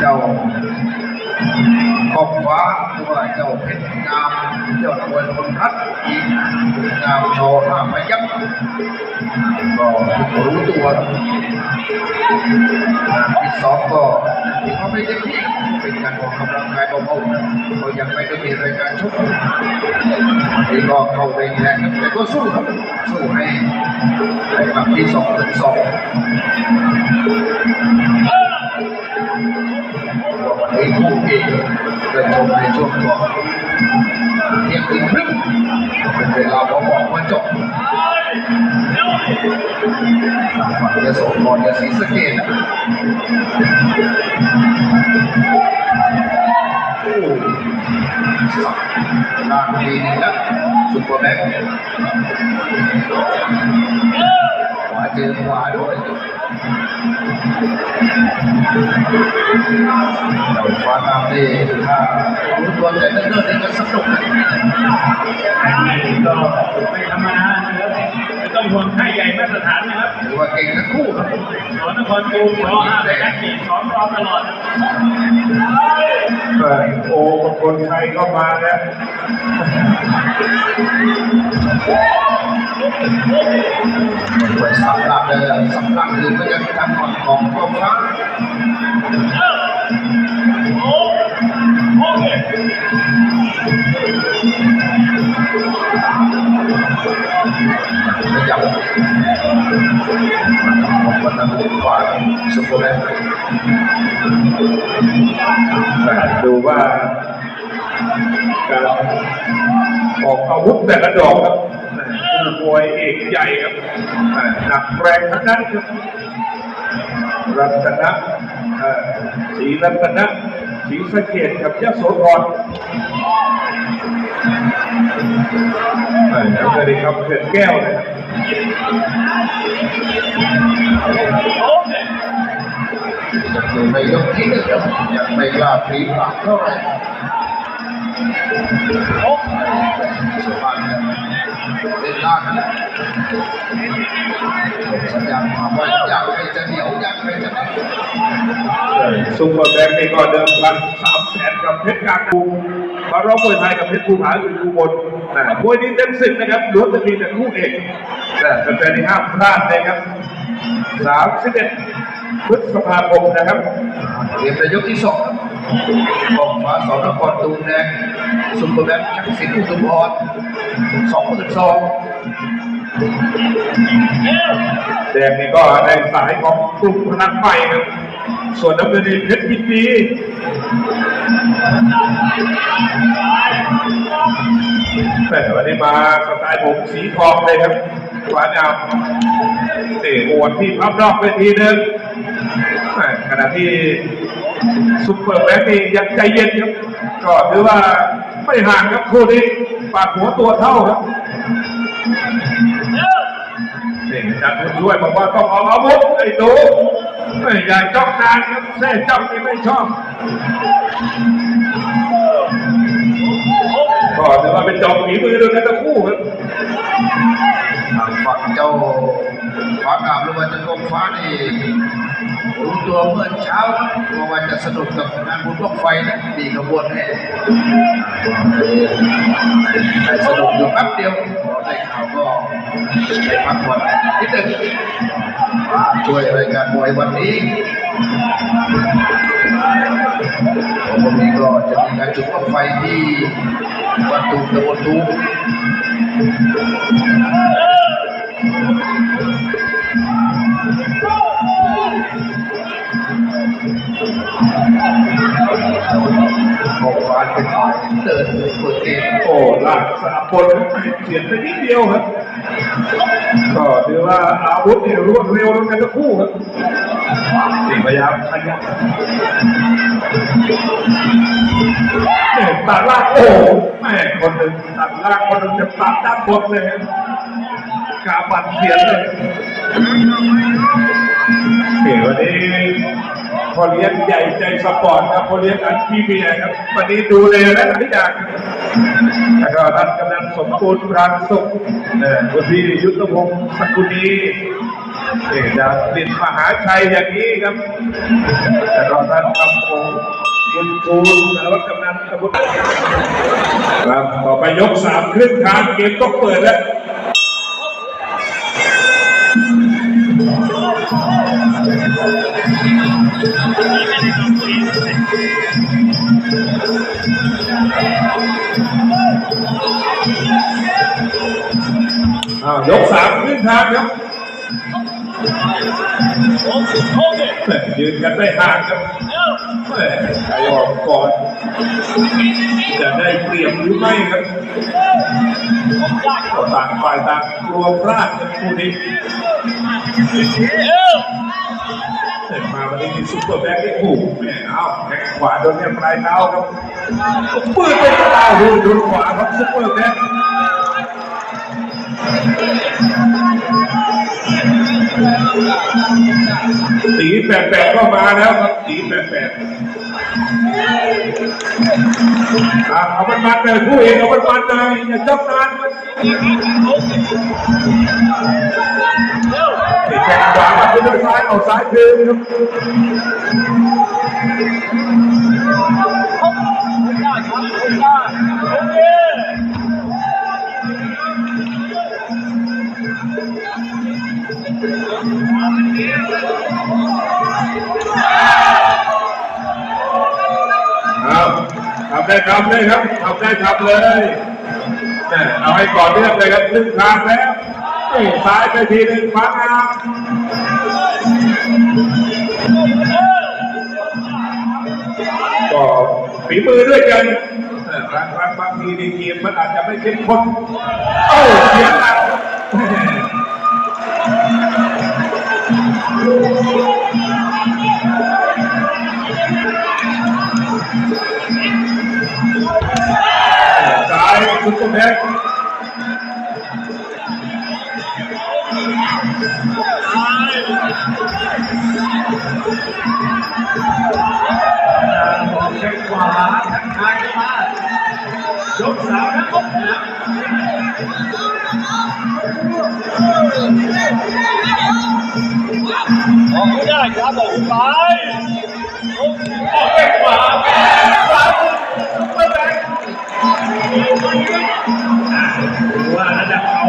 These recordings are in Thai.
เจ้าขอบฟ้าหรือว่าเจ้าเพชรงามเจ้าตวนคนรัฐอีกงามโชว์ห้ายักษ์ก็รู้ตัวที่สองก็ที่เขาไม่ได้ที่เป็นการออกกำลังกายเบาๆเขายังไม่ได้มีรายการชกที่ก็เข้าไปแข่งครับแต่ก็สู้ครับสู้ให้ให้กับที่สองถึงสอง เอกเดินชมในช่วงของเที่ยงคืนครึ่งเป็นเวลาพอบอกมาจบทางฝั่งยโสธรยศรีสะเกษนะโอ้สับนานทีนึงแล้วซุปเปอร์แบ็คขวาเจอขวาด้วย เราฟ้าตามนี่ถ้ารู้ตัวแต่เนิ่นๆนี่ก็สนุกนะก็ไม่ธรรมดานะครับไม่ต้องห่วงค่ายใหญ่มาตรฐานนะครับถือว่าเก่งทั้งคู่ครับสอนนครจูรอห้าไปนักขี่สอนรอตลอดโอ้คนไทยเข้ามาแล้ว เปิดสับหลักเลยสับหลักคือพยักทางฝั่งของกองฟ้าขยับของวันนั้นขวาสุโขทัยแต่ดูว่าการออกอาวุธแต่ละดอกครับ วยเอกใหญ่ครับหนักแรงทั้งนั้นครับรัตนะเอ่อศรีรัตนะศรีสะเกดกับยโสธรแล้วก็ได้ครับเขื่อนแก้วนะครับยังอยู่ยกที่หนึ่งครับยังไม่กล้าพลีปากเท่าไหร่สุพรรณ เล่นล่างนะสัญญาณมาว่าอยากให้จะเหนียวอยากให้จะได้ซุปเปอร์แบงค์นี่ก็เดิมพันสามแสนกับเพชรกางภูมาร้องมวยไทยกับเพชรภูผาอยู่อุบลนะมวยนี้เต็มสิบนะครับล้วนจะมีแต่คู่เอกนะแฟนที่ห้ามพลาดเลยครับสามสิบเอ็ดพฤษภาคมนะครับเตรียมในยกที่สองกองฟ้าสอนนครตูมแดงซุปเปอร์แบงค์ชักสินอุทุมพร สองหมื่นสองแดงนี่ก็ในสายของกลุ่มพนันใหม่ครับส่วนน้ำเงินนี่เพชรยินดีแต่วันนี้มาสไตล์ผมสีทองเลยครับหวานยาวเตะโอวดที่พับนอกเวทีหนึ่งขณะที่ซุปเปอร์แบ็คนี่ยังใจเย็นครับก็ถือว่าไม่ห่างครับคู่นี้ ปากหัวตัวเท่าครับนี่จัดให้ด้วยบอกว่าต้องเอาอาวุธไอ้ดูไม่อยากจ้องนานครับแท้จ้องนี่ไม่ชอบก็ถือว่าเป็นจอมฝีมือด้วยกันทั้งคู่ครับฝั่งเจ้าฟ้างามหรือว่าจ้ากองฟ้านี่ รู้ตัวเมื่อเช้าว่าว่าจะสนุกกับงานบุญบั้งไฟนะมีขบวนแห่ได้สนุกอยู่แป๊บเดียวพอได้ข่าวก็ได้พักผ่อนนิดหนึ่งช่วยรายการมวยวันนี้วันนี้ก็จะมีการจุดบั้งไฟที่วัดตูมตะบนตูม ของฟ้าเป็นฝ่ายเดินเปิดเกมโอ้ลากสามคนเฉียดไปนิดเดียวครับ ก็ถือว่าอาวุธเนี่ยรวดเร็วด้วกันทั้งคู่ครับนี่พยายามขยับตัดล่างโอ้แม่คนหนึ่งตัดล่างคนหนึ่งจะตัดด้านบนเลยกาบันเสียนเลย เดี๋ยวันนี้พอเลี้ยงใหญ่ใจสปอร์ตครับพอเลี้ยงอันพีเมียครับวันนี้ดูแลและทุกอย่างแล้วก็ท่านกำนันสมบูรณ์รานสุขเอ่อคุณพี่ยุทธพงศ์สกุลีนี่จะติดมหาชัยอย่างนี้ครับแต่เราท่านคำคงคุณครูสารวัตรกำนันตะบุตรครับต่อไปยกสามครึ่งทางเกมต้องเปิดแล้ว อ้าวยกสามครึ่งทางครับแหม่ยืนกันได้ห่างครับแหม่ใครออกก่อน จะได้เปรียบหรือไม่ครับก็ต่างฝ่ายต่างกลัวพลาดกันคู่นี้ มาวันนี้มีซุปเปอร์แบ็คที่ถูกแม่เอาแข้งขวาโดนเนี่ยปลายเท้าครับปืนไปกระดาวดูดูขวาครับซุปเปอร์แบ็คสีแปดแปดก็มาแล้วครับสีแปดแปดอะเอามันมันเลยผู้เอกเอามันมันเลยอย่าจับนาน ครับนี่แข่งขวามาเป็นซ้ายเอาซ้ายคืนครับเอาทำได้ทำเลยครับทำได้ทำเลยเอาให้ก่อนเนื่องเลยครับครึ่งทางแล้ว ซ้ายไปทีหนึ่งขวางอาก็ฝีมือด้วยกันเออบางครั้งบางทีในเกมมันอาจจะไม่เข้มข้นเอ้าเสียหลักซ้ายซุปเปอร์แบ็ ครับออกไปออกแข้งขวาขวาซุปเปอร์แบ็คอะดูว่าระดับเขา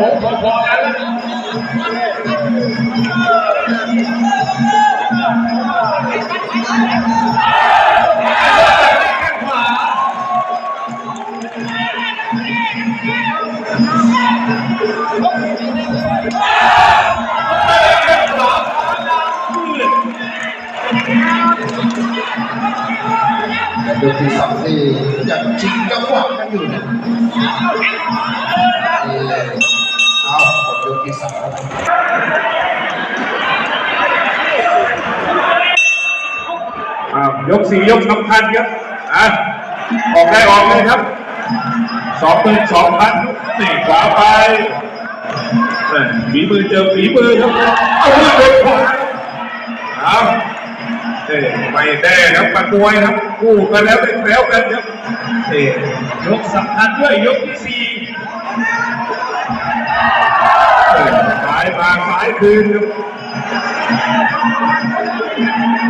พอๆกันแล้ว ยกที่สองนี่ยังชิงจังหวะกันอยู่นะนี่เอาหมดยกที่สองอ่ายกสี่ยกสำคัญครับอะออกได้ออกเลยครับสองเป็นสองพันนี่ขวาไปแม่ฝีมือเจอฝีมือครับเอามือโดนขวาเอา เอ้ยไม่แน่ครับปัดมวยครับคู่กันแล้วเป็นแล้วกันครับเอ้ยยกสำคัญด้วยยกที่สี่เอ้ยสายมาสายคืนครับ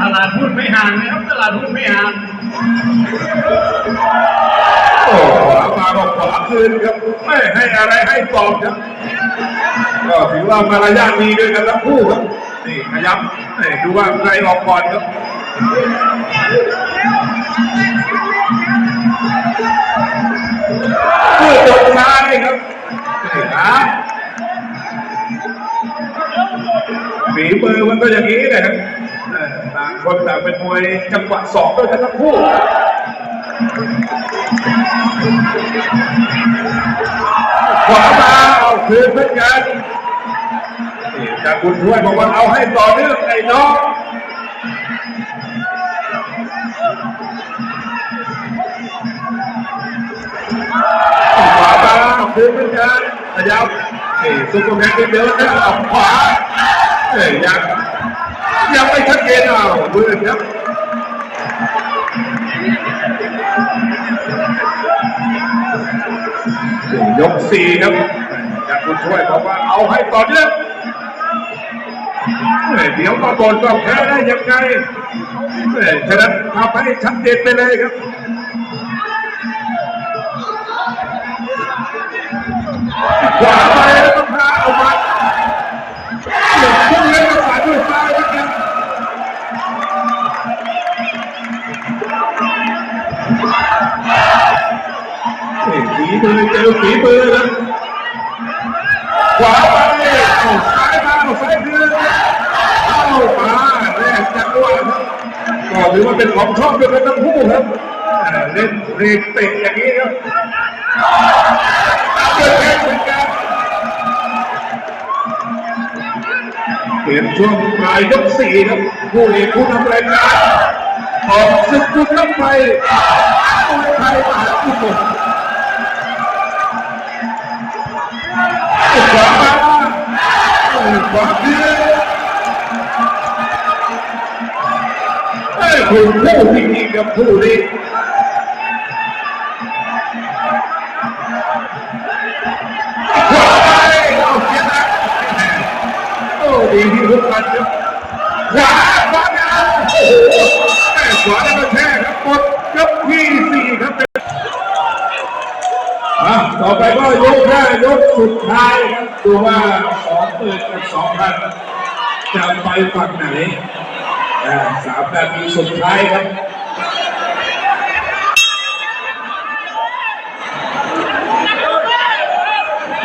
ตลาดหุ้นไม่ห่างนะครับตลาดหุ้นไม่ห่างโอ้ขวามาบอกขวาคืนครับไม่ให้อะไรให้ตอบครับก็ถือว่ามารยาทดีด้วยกันทั้งคู่ครับนี่ขยับนี่ดูว่าใครออกก่อนครับ ผู้ตกซ้ายครับนี่นะฝีมือมันก็อย่างนี้นะครับต่างคนต่างเป็นมวยจังหวะสองด้วยกันทั้งคู่ขวามาเอาคืนเหมือนกันจากคุณช่วยบอกว่าเอาให้ต่อเนื่องไอ้น้อง คืนเหมือนกันขยับนี่ซุปเปอร์แมนเดินนะเอาขวาเอ้ยยังยังไม่ชัดเจนเอามือครับยกสี่ครับจากคุณช่วยบอกว่าเอาให้ต่อเนื่องเดี๋ยวมาบนก็แพ้ได้ยังไงฉะนั้นทำให้ชัดเจนไปเลยครับ ฝีมือนะขวาไปเอาซ้ายมาเอาซ้ายคืนเอามาแรกจังหวะครับก็ถือว่าเป็นของชอบด้วยกันทั้งคู่ครับเล่นเรกเตะอย่างนี้ครับเกิดแค่เหมือนกันเปลี่ยนช่วงปลายยกสี่ครับผู้เอกผู้นำรายการออกศึกคุณน้ำไฟมวไทยมหาวิทยาลัย ขวาคืนไอ้คุณผู้ที่ดีกับผู้นี้ขวาโอ้ดีที่ทุกคนครับขวาขวาเอาโอ้โหแม่ขวาได้มาแท้ครับหมดยกที่สี่ครับอะต่อไปก็ยกห้ายกสุดท้ายครับดูว่า องท่านจะไปฝั่งไหนสามนาทีสุดท้ายครับ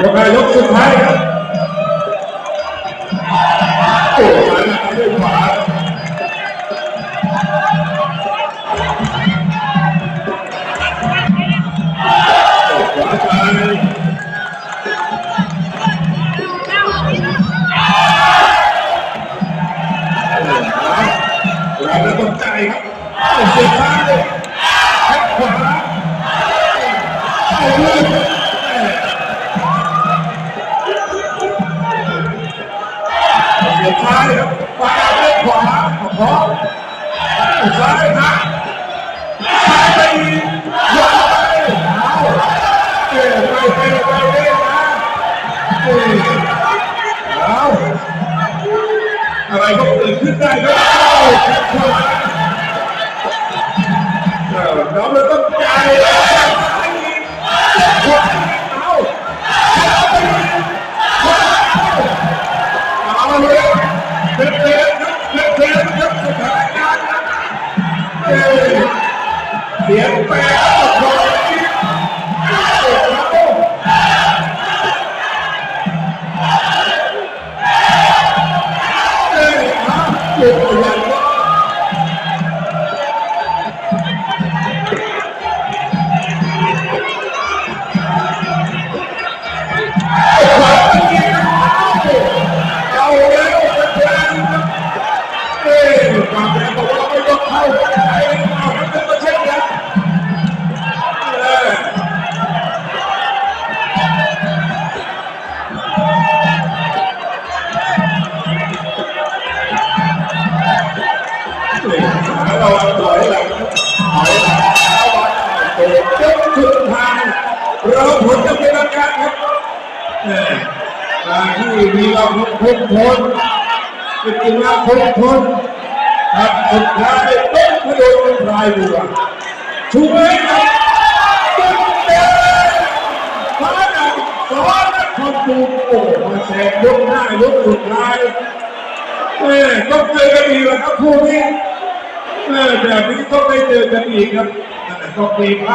ยกยกสุดท้ายครับโอ้มาแล้วด้วยขวา ก็เกิดขึ้นไค การที่มีเราคงพลจริงๆแล้วคงพลครับสุดท้ายต้องพโดนพลายบัวถูกไหมครับตึ้งเต้ฟ้าดังฟ้านักคนดูโอ้มาแสงยกหน้ายกสุดท้ายเอ้ต้องเจอกันอีกแล้วครับคู่นี้เออแบบนี้ต้องไปเจอกันอีกครับแต่ต้องมีพระ